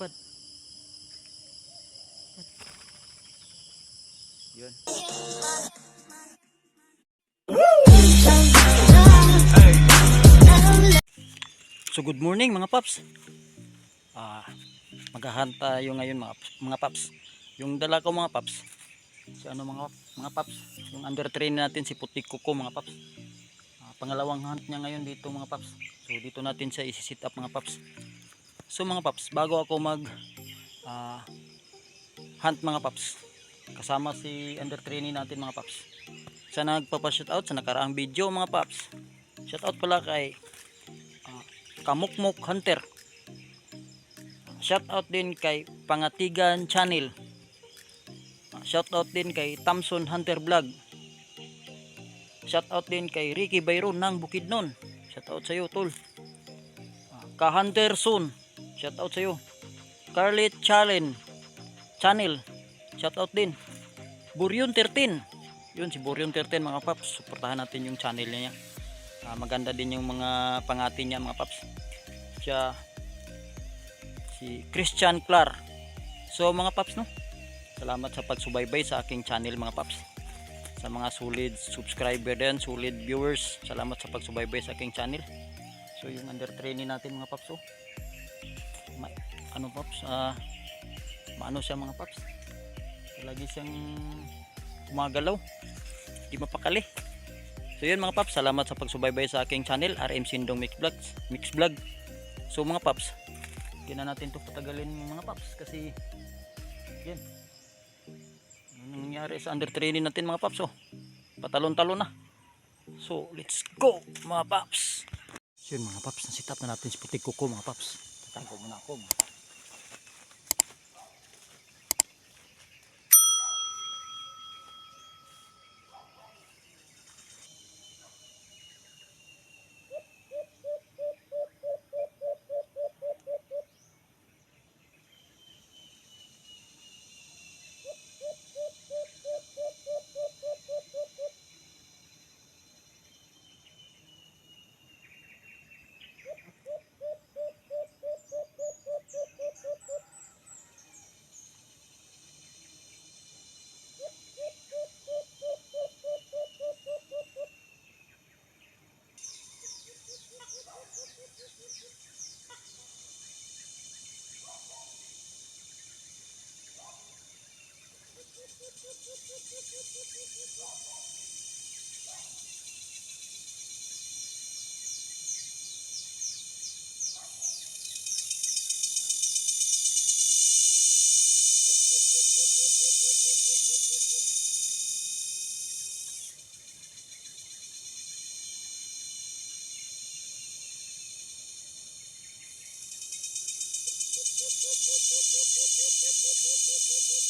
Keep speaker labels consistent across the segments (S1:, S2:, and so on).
S1: pad. Yun. So good morning mga paps. Ah, maghahunt tayo ngayon mga mga paps. Yung dala ko mga paps. Si ano mga mga paps, yung under train natin si Putik Kuko mga paps. Ah, pangalawang hunt niya ngayon dito mga paps. So dito natin siya isi-sit up mga paps. So mga paps, bago ako mag ah, hunt mga paps, kasama si under training natin mga paps. Sa nagpapa-shoutout sa nakaraang video mga paps. Shoutout pala kay ah, Kamukmuk Hunter. Shoutout din kay Pangatigan Channel. Ah, Shoutout din kay Thompson Hunter Vlog. Shoutout din kay Ricky Bayron ng Bukidnon. Shoutout sa iyo, tol. Ka Hunter Soon. Shoutout sa iyo. Carlet Challenge Channel. Shoutout din. Buryon 13. Yun si Buryon 13 mga paps. Suportahan natin yung channel niya. Ah, maganda din yung mga pangati niya mga paps. Siya si Christian Clar. So mga paps no. Salamat sa pagsubaybay sa aking channel mga paps. Sa mga solid subscriber din, solid viewers, salamat sa pagsubaybay sa aking channel. So yung under training natin mga paps oh. Ma- ano paps? Ah maano siya mga paps. Lagi siyang gumagalaw. Di mapakali. So yun mga paps, salamat sa pagsubaybay sa aking channel, RM Sindong Mix Vlogs, Mix Vlog. So mga paps, hindi na natin to patagalin mga paps kasi yan. Ano nangyari sa under training natin mga paps oh. Patalon-talon na. So let's go mga paps. Yun mga paps, nasitap na natin si putik kuko mga paps. Tatangko muna ako mga paps. So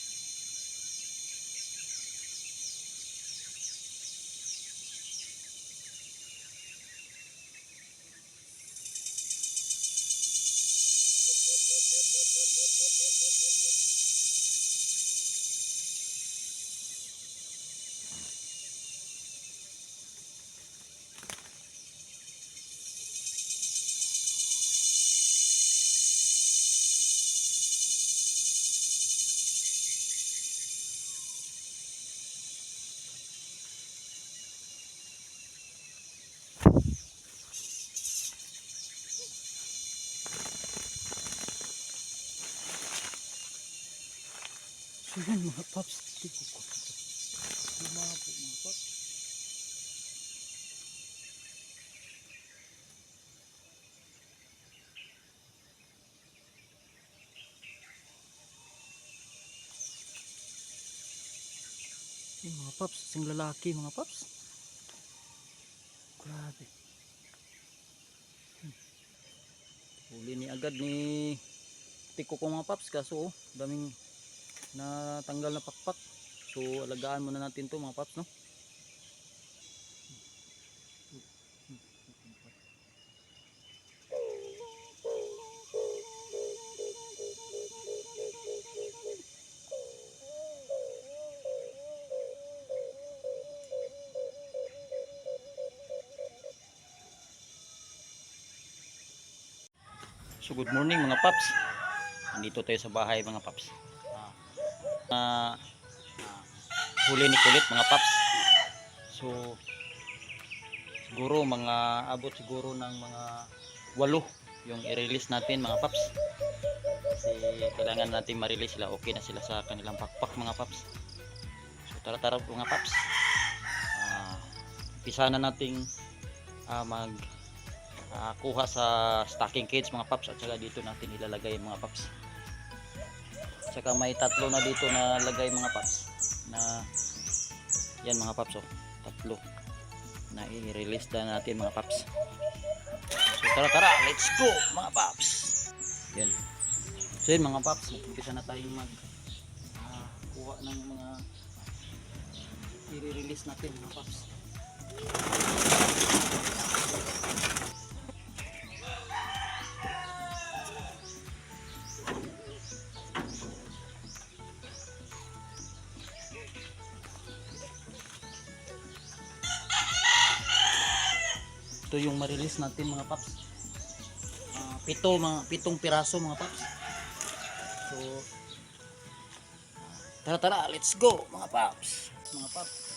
S1: yun mga paps, tigko ko. Lumabo mga paps. Yung mga paps, isang lalaki mga paps. Grabe. Hmm. Huli ni agad ni tiko ko mga paps kaso oh, daming na tanggal na pakpak so alagaan muna natin to mga paps no So good morning mga paps. Nandito tayo sa bahay mga paps. Ah, huli ni kulit mga paps. So siguro mga abot siguro ng mga walo yung i-release natin mga paps. Kasi kailangan natin ma-release sila. Okay na sila sa kanilang pakpak mga paps. So tara tara mga paps. Ah, pisa na nating ah, mag ah, kuha sa stocking cage mga paps at saka dito natin ilalagay mga paps saka may tatlo na dito na lagay mga paps. Na yan mga paps oh. Tatlo. Na i-release na natin mga paps. So tara tara. Let's go mga paps. Yan. So yun mga paps umpisa na tayo mag ah, kuha ng mga i-release natin mga paps ito yung ma-release natin mga paps. Ah, pito mga pitong piraso mga paps. So tara tara let's go mga paps. Mga paps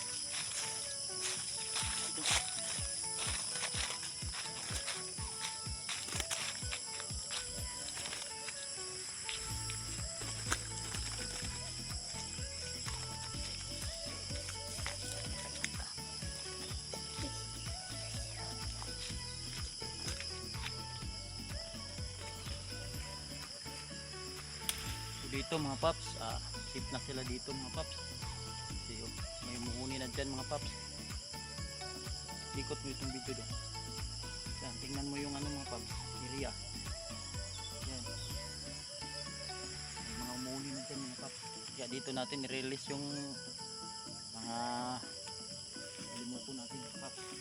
S1: dito mga paps, ah, safe na sila dito mga paps. Kasi oh, may muhuni na dyan mga paps. Likot mo itong video doon. Yan, tingnan mo yung ano mga paps, area. Yan. May mga umuhuni na dyan mga paps. Kaya dito natin i-release yung mga limuko natin mga paps.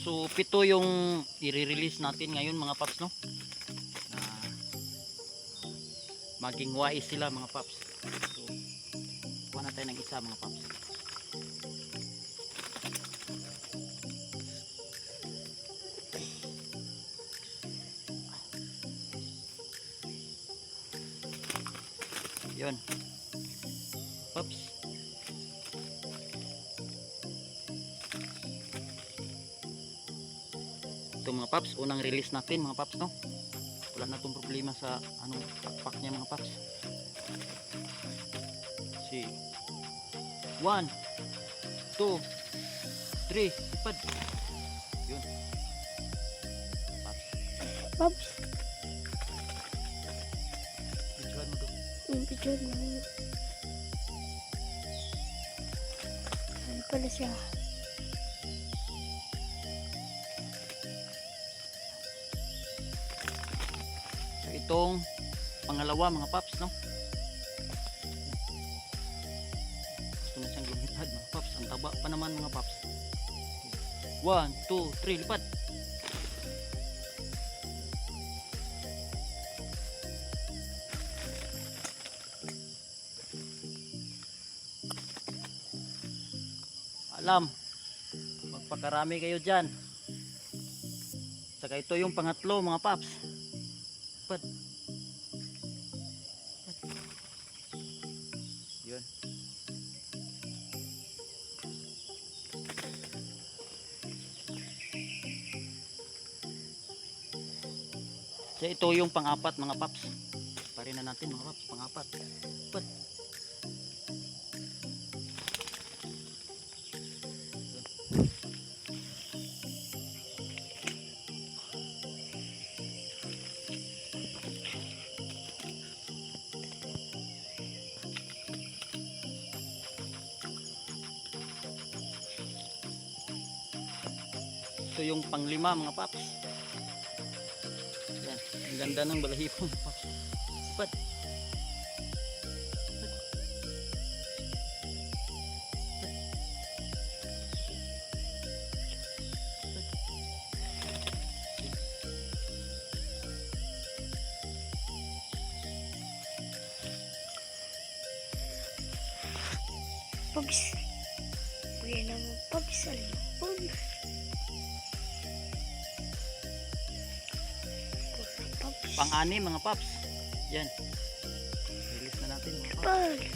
S1: So pito yung i-release natin ngayon mga paps no. Na maging wise sila mga paps. So kuha na tayo ng isa mga paps. Yun. Paps. Paps unang release natin mga paps no? Wala na tong problema sa anong pakpak niya mga paps. Si 1 2 3 ipad yun. Paps.
S2: Pops,
S1: videoan mo doon
S2: yung picture mo. Ano pala siya?
S1: Itong pangalawa mga paps no? Gusto na siyang lumipad mga paps. Ang taba pa naman mga paps. 1 2 3 lipad. Alam magpakarami kayo dyan. Saka ito yung pangatlo mga paps Pad. Yun. So ito yung pang-apat mga paps. Parin na natin mga paps, pang-apat. Pad. Ito yung panglima mga paps. Yan. Ang ganda ng balahibo mga paps. Sipat.
S2: Pag-isa. Pag-isa naman. Pag-isa naman.
S1: Pang-ani mga paps. Yan. Release na natin mga paps.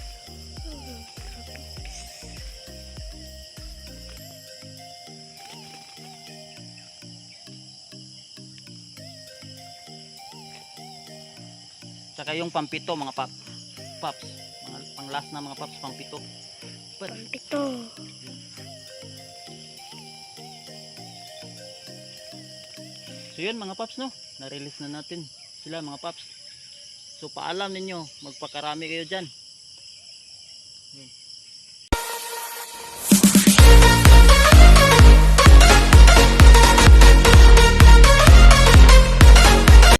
S1: Tsaka yung pampito mga pap. Paps. Mga, pang last na mga paps, pampito. But,
S2: Pampito.
S1: so yun mga paps no. Na-release na natin sila mga paps. So paalam ninyo, magpakarami kayo dyan.